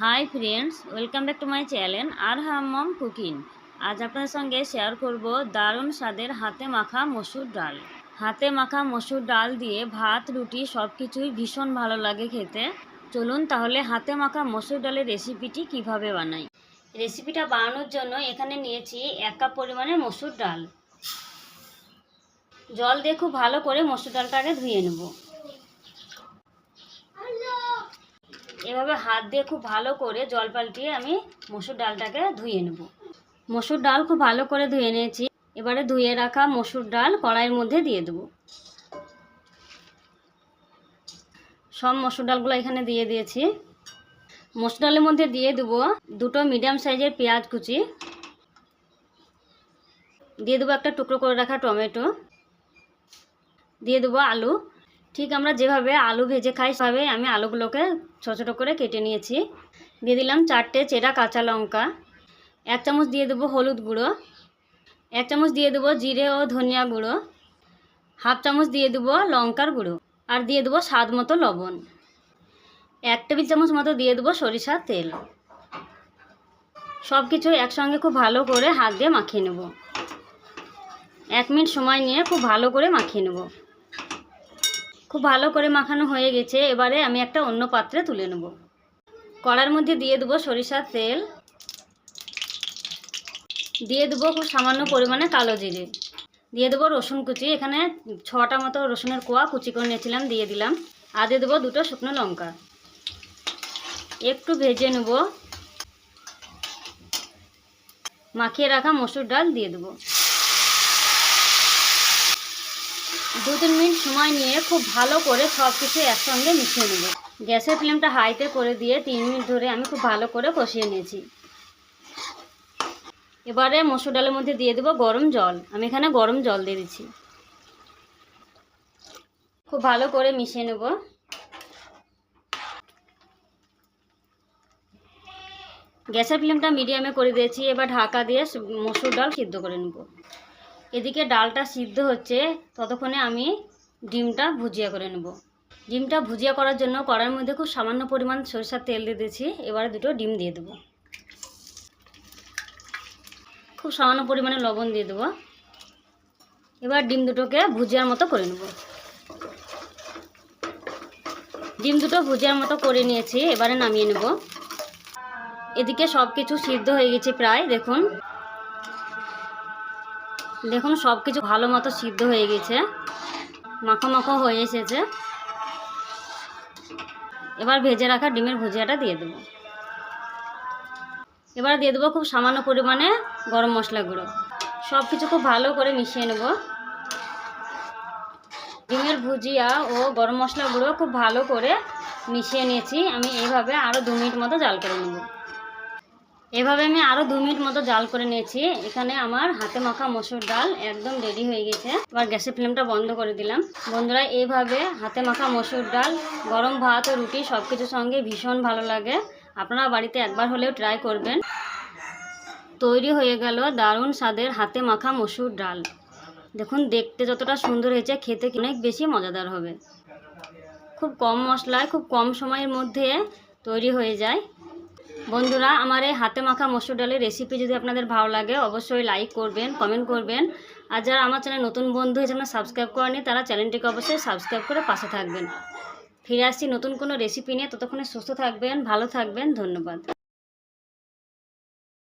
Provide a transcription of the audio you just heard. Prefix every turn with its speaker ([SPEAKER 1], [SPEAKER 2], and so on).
[SPEAKER 1] Hi friends welcome back to my channel R hmm cooking আজ আপনাদের সঙ্গে share করব দারুণ স্বাদের হাতে মাখা মসুর ডাল। হাতে মাখা মসুর ডাল দিয়ে ভাত, রুটি সব কিছুই ভীষণ ভালো লাগে খেতে। চলুন তাহলে হাতে মাখা মসুর ডালের রেসিপিটি কীভাবে বানাই? রেসিপিটা বানানোর জন্য এখানে নিয়েছি এক কাপ পরিমাণের মসুর ডাল। জল দিয়ে খুব ভালো করে মসুর ডালটাকে ধুয়ে নেব। এভাবে হাত দিয়ে খুব ভালো করে জল পাল্টিয়ে আমি মসুর ডালটাকে ধুয়ে নেব। মসুর ডাল খুব ভালো করে ধুয়ে নিয়েছি। এবারে ধুয়ে রাখা মসুর ডাল কড়াইয়ের মধ্যে দিয়ে দেব। সব মসুর ডালগুলো এখানে দিয়ে দিয়েছি। মসুর ডালের মধ্যে দিয়ে দেবো দুটো মিডিয়াম সাইজের পেঁয়াজ কুচি। দিয়ে দেবো একটা টুকরো করে রাখা টমেটো। দিয়ে দেবো আলু। ঠিক আমরা যেভাবে আলু ভেজে খাই, সেভাবে আমি আলুগুলোকে ছোটো ছোটো করে কেটে নিয়েছি। দিয়ে দিলাম চারটে চেরা কাঁচা লঙ্কা, এক চামচ দিয়ে দেবো হলুদ গুঁড়ো, এক চামচ দিয়ে দেবো জিরে ও ধনিয়া গুঁড়ো, হাফ চামচ দিয়ে দেবো লঙ্কার গুঁড়ো আর দিয়ে দেবো স্বাদ মতো লবণ। এক টেবিল চামচ মতো দিয়ে দেবো সরিষার তেল। সব কিছু একসঙ্গে খুব ভালো করে হাত দিয়ে মাখিয়ে নেব। এক মিনিট সময় নিয়ে খুব ভালো করে মাখিয়ে নেব। খুব ভালো করে মাখানো হয়ে গেছে, এবারে আমি একটা অন্য পাত্রে তুলে নেব। কড়ার মধ্যে দিয়ে দেবো সরিষার তেল। দিয়ে দেবো খুব সামান্য পরিমাণে কালো জিরে। দিয়ে দেবো রসুন কুচি, এখানে ছটা মতো রসুনের কোয়া কুচি করে নিয়েছিলাম, দিয়ে দিলাম। আর দিয়ে দেবো দুটো শুকনো লঙ্কা। একটু ভেজে নেব। মাখিয়ে রাখা মসুর ডাল দিয়ে দেবো। দু তিন মিনিট সময় নিয়ে খুব ভালো করে সব কিছু একসঙ্গে মিশিয়ে নেব। গ্যাসের ফ্লেমটা হাইতে করে দিয়ে তিন মিনিট ধরে আমি খুব ভালো করে কষিয়ে নিয়েছি। এবারে মসুর ডালের মধ্যে দিয়ে দেবো গরম জল। আমি এখানে গরম জল দিয়ে দিচ্ছি। খুব ভালো করে মিশিয়ে নেব। গ্যাসের ফ্লেমটা মিডিয়ামে করে দিয়েছি। এবার ঢাকা দিয়ে মসুর ডাল সিদ্ধ করে নেব। এদিকে ডালটা সিদ্ধ হচ্ছে, ততক্ষণে আমি ডিমটা ভুজিয়া করে নেব। ডিমটা ভুজিয়া করার জন্য কড়ার মধ্যে খুব সামান্য পরিমাণ সরিষার তেল দিয়ে দিয়েছি, এবারে দুটো ডিম দিয়ে দেবো। খুব সামান্য পরিমাণে লবণ দিয়ে দেবো। এবার ডিম দুটোকে ভুজিয়ার মতো করে নেব। ডিম দুটো ভুজিয়ার মতো করে নিয়েছি, এবারে নামিয়ে নেব। এদিকে সব কিছু সিদ্ধ হয়ে গেছে প্রায়, দেখুন। দেখুন সব কিছু ভালো মতো সিদ্ধ হয়ে গেছে। মাখো মাখো হয়ে এসেছে। এবার ভেজে রাখা ডিমের ভুজিয়াটা দিয়ে দেবো। এবার দিয়ে দেবো খুব সামান্য পরিমাণে গরম মশলা গুঁড়ো। সব কিছু খুব ভালো করে মিশিয়ে নেব। ডিমের ভুজিয়া ও গরম মশলা গুঁড়ো খুব ভালো করে মিশিয়ে নিয়েছি। আমি এইভাবে আরও দু মিনিট মতো জাল করে নেব। এভাবে আমি আরও দু মিনিট মতো জাল করে নিয়েছি। এখানে আমার হাতে মাখা মসুর ডাল একদম রেডি হয়ে গেছে। এবার গ্যাসের ফ্লেমটা বন্ধ করে দিলাম। বন্ধুরা, এইভাবে হাতে মাখা মসুর ডাল, গরম ভাত ও রুটি সব কিছুর সঙ্গে ভীষণ ভালো লাগে। আপনারা বাড়িতে একবার হলেও ট্রাই করবেন। তৈরি হয়ে গেল দারুণ স্বাদের হাতে মাখা মসুর ডাল। দেখুন, দেখতে যতটা সুন্দর হয়েছে, খেতে অনেক বেশি মজাদার হবে। খুব কম মশলায়, খুব কম সময়ের মধ্যে তৈরি হয়ে যায়। বন্ধুরা, আমার এই হাতে মাখা মসুর ডালের রেসিপি যদি আপনাদের ভালো লাগে, অবশ্যই লাইক করবেন কমেন্ট করবেন। আর যারা আমার চ্যানেল নতুন বন্ধু হিসেবে সাবস্ক্রাইব করেনি, তারা চ্যানেলটিকে অবশ্যই সাবস্ক্রাইব করে পাশে থাকবেন। ফিরে আসছি নতুন কোনো রেসিপি নিয়ে, ততক্ষণে সুস্থ থাকবেন, ভালো থাকবেন, ধন্যবাদ।